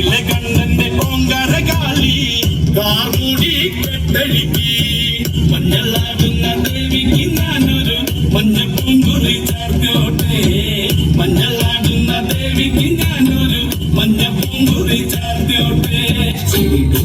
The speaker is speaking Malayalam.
കാട്ടിലെ കണ്ണന്റെ ഓങ്കര കാളി കാർമൂടി കെട്ടഴുകി മഞ്ഞളാടുന്ന ദേവിക്ക് ഞാനൊരു മഞ്ഞപ്പൂങ്കുറി ചേർക്കോട്ടെ മഞ്ഞളാടുന്ന ദേവിക്ക് ഞാനൊരു മഞ്ഞപ്പൂങ്കുറി ചേർക്കോട്ടെ